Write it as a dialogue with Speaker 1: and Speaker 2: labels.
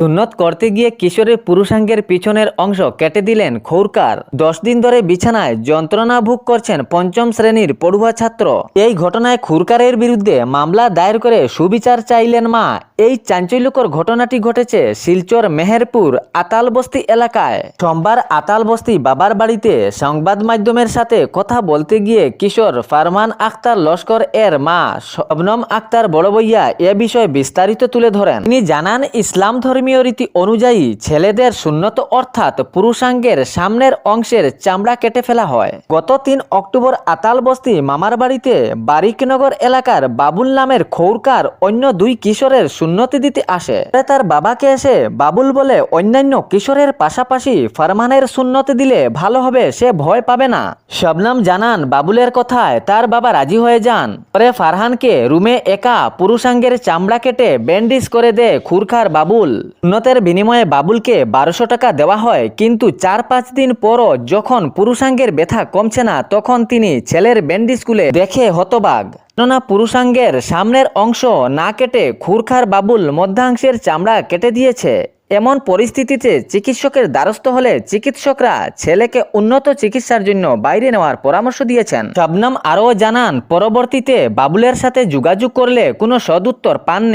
Speaker 1: সুন্নত করতে গিয়ে কিশোরের পুরুষাঙ্গের পিছনের অংশ কেটে দিলেন খৌরকার। দশ দিন ধরে বিছানায় যন্ত্রণা ভোগ করছেন পঞ্চম শ্রেণির পড়ুয়া ছাত্র। এই ঘটনায় খুরকারের বিরুদ্ধে মামলা দায়ের করে সুবিচার চাইলেন মা। এই চাঞ্চল্যকর ঘটনাটি ঘটেছে শিলচর মেহেরপুর আতালবস্তি এলাকায়। সোমবার আতালবস্তি বাবার বাড়িতে সংবাদ মাধ্যমের সাথে কথা বলতে গিয়ে কিশোর ফারমান আক্তার লস্কর এর মা শবনম আক্তার বড় বইয়া এ বিষয়ে বিস্তারিত তুলে ধরেন। তিনি জানান, ইসলাম ধর্মীয় রীতি অনুযায়ী ছেলেদের সুন্নত অর্থাৎ পুরুষাঙ্গের সামনের অংশের চামড়া কেটে ফেলা হয়। গত তিন অক্টোবর আতাল বস্তি মামার বাড়িতে বারিকনগর এলাকার বাবুল নামের খৌরকার অন্য দুই কিশোরের সুন্নতি দিতে আসে। তার বাবাকে এসে বাবুল বলে অন্যান্য কিশোরের পাশাপাশি ফারমানের সুন্নতি দিলে ভালো হবে, সে ভয় পাবে না। শবনম জানান বাবুলের কথায় তার বাবা রাজি হয়ে যান। পরে ফারহানকে রুমে একা পুরুষাঙ্গের চামড়া কেটে ব্যান্ডিজ করে দেয় খুরখার বাবুল। উন্নতের বিনিময়ে বাবুলকে বারোশো টাকা দেওয়া হয়, কিন্তু চার পাঁচ দিন পরও যখন পুরুষাঙ্গের ব্যথা কমছে না, তখন তিনি ছেলের ব্যান্ডিজ স্কুলে দেখে হতবাগ কেননা পুরুষাঙ্গের সামনের অংশ না কেটে খুরখার বাবুল মধ্যাংশের চামড়া কেটে দিয়েছে। এমন পরিস্থিতিতে চিকিৎসকের দ্বারস্থ হলে চিকিৎসকরা ছেলেকে উন্নত চিকিৎসার জন্য বাইরে নেওয়ার পরামর্শ দিয়েছেন। শবনম আরও জানান, পরবর্তীতে বাবুলের সাথে যোগাযোগ করলে কোনো সদুত্তর পাননি।